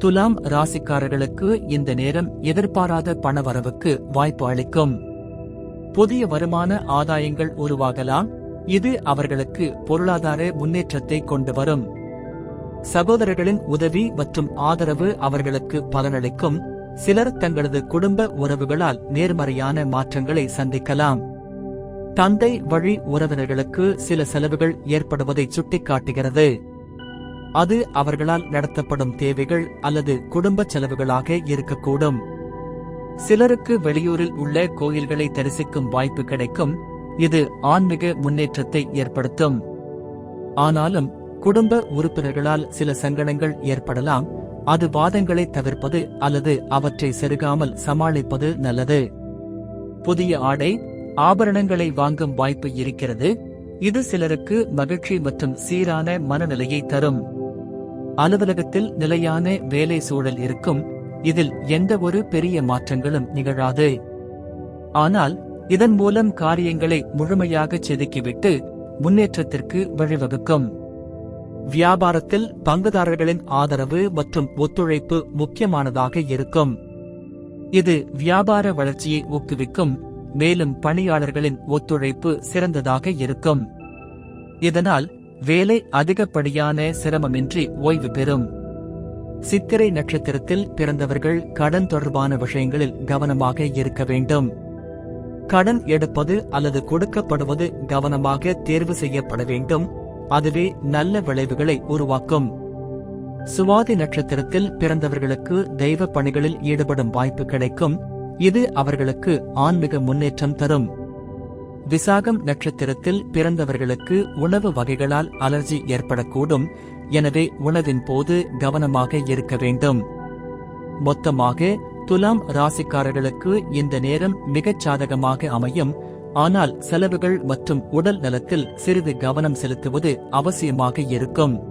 துலாம் ராசிக்காரர்களுக்கு இந்த நேரம் எதிர்பாராத பணவரவுக்கு வாய்ப்பு அளிக்கும். புதிய வருமான ஆதாயங்கள் உருவாகலாம். இது அவர்களுக்கு பொருளாதார முன்னேற்றத்தை கொண்டு வரும். சகோதரர்களின் உதவி மற்றும் ஆதரவு அவர்களுக்கு பலனளிக்கும். சிலர் தங்களது குடும்ப உறவுகளால் நேர்மறையான மாற்றங்களை சந்திக்கலாம். தந்தை வழி உறவினர்களுக்கு சில செலவுகள் ஏற்படுவதை சுட்டிக்காட்டுகிறது. அது அவர்களால் நடத்தப்படும் தேவைகள் அல்லது குடும்ப செலவுகளாக இருக்கக்கூடும். சிலருக்கு வெளியூரில் உள்ள கோயில்களை தரிசிக்கும் வாய்ப்பு கிடைக்கும். இது ஆன்மீக முன்னேற்றத்தை ஏற்படுத்தும். ஆனாலும் குடும்ப உறுப்பினர்களால் சில சங்கடங்கள் ஏற்படலாம். அது வாதங்களை தவிர்ப்பது அல்லது அவற்றை செருகாமல் சமாளிப்பது நல்லது. புதிய ஆடை ஆபரணங்களை வாங்கும் வாய்ப்பு இருக்கிறது. இது சிலருக்கு மகிழ்ச்சி மற்றும் சீரான மனநிலையை தரும். அலுவலகத்தில் நிலையான வேலை சூழல் இருக்கும். இதில் எந்த ஒரு பெரிய மாற்றங்களும் நிகழாது. ஆனால் இதன் மூலம் காரியங்களை முழுமையாக செதுக்கிவிட்டு முன்னேற்றத்திற்கு வழிவகுக்கும். வியாபாரத்தில் பங்குதாரர்களின் ஆதரவு மற்றும் ஒத்துழைப்பு முக்கியமானதாக இருக்கும். இது வியாபார வளர்ச்சியை ஊக்குவிக்கும் மேலும் பணியாளர்களின் ஒத்துழைப்பு சிறந்ததாக இருக்கும். இதனால் வேலை அதிகப்படியான சிரமமின்றி ஓய்வு பெறும். சித்திரை நட்சத்திரத்தில் பிறந்தவர்கள் கடன் தொடர்பான விஷயங்களில் கவனமாக இருக்க வேண்டும். கடன் எடுப்பது அல்லது கொடுக்கப்படுவது கவனமாக தேர்வு செய்யப்பட வேண்டும். அதுவே நல்ல விளைவுகளை உருவாக்கும். சுவாதி நட்சத்திரத்தில் பிறந்தவர்களுக்கு தெய்வ பணிகளில் ஈடுபடும் வாய்ப்பு கிடைக்கும். இது அவர்களுக்கு ஆன்மீக முன்னேற்றம் தரும். விசாகம் நட்சத்திரத்தில் பிறந்தவர்களுக்கு உணவு வகைகளால் அலர்ஜி ஏற்படக்கூடும். எனவே உணவின் போது கவனமாக இருக்க வேண்டும். மொத்தமாக துலாம் ராசிக்காரர்களுக்கு இந்த நேரம் மிகச் சாதகமாக அமையும். ஆனால் செலவுகள் மற்றும் உடல் நலத்தில் சிறிது கவனம் செலுத்துவது அவசியமாக இருக்கும்.